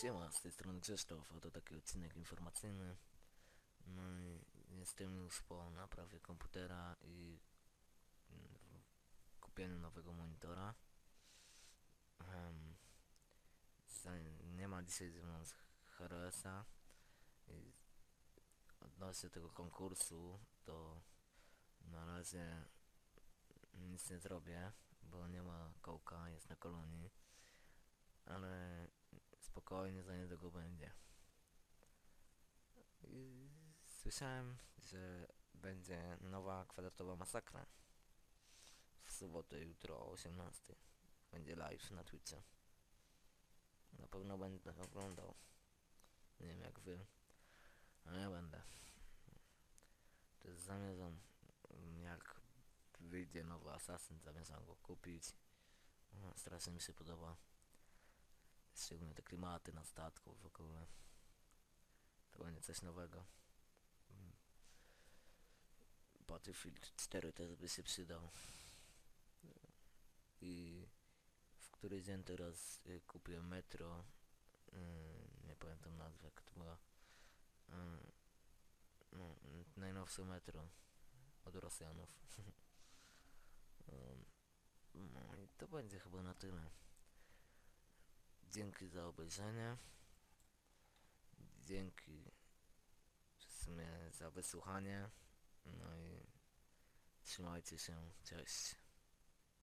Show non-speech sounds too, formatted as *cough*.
Siema, z tej strony Krzysztof, a taki odcinek informacyjny. No i jestem już po naprawie komputera i kupieniu nowego monitora. Za- nie ma dzisiaj ze mną HRS-a. Odnośnie tego konkursu, to na razie nic nie zrobię, bo nie ma kołka, jest na kolonii. Spokojnie za niedługo będzie. Słyszałem, że będzie nowa kwadratowa masakra. W sobotę jutro o 18. Będzie live na Twitchu. Na pewno będę oglądał. Nie wiem jak wy, ale ja będę. To jest zamierzam, jak wyjdzie nowy Assassin, zamierzam go kupić. No, strasznie mi się podoba. Szczególnie te klimaty na statku w ogóle. To będzie coś nowego. Mm. Battlefield 4 też by się przydał. I w który dzień teraz y, kupię Metro. Y, nie pamiętam nazwy, jak to była. Y, no, y, najnowsze Metro od Rosjanów. *laughs* I to będzie chyba na tyle. Dzięki za obejrzenie. Dzięki w sumie za wysłuchanie. No i trzymajcie się. Cześć.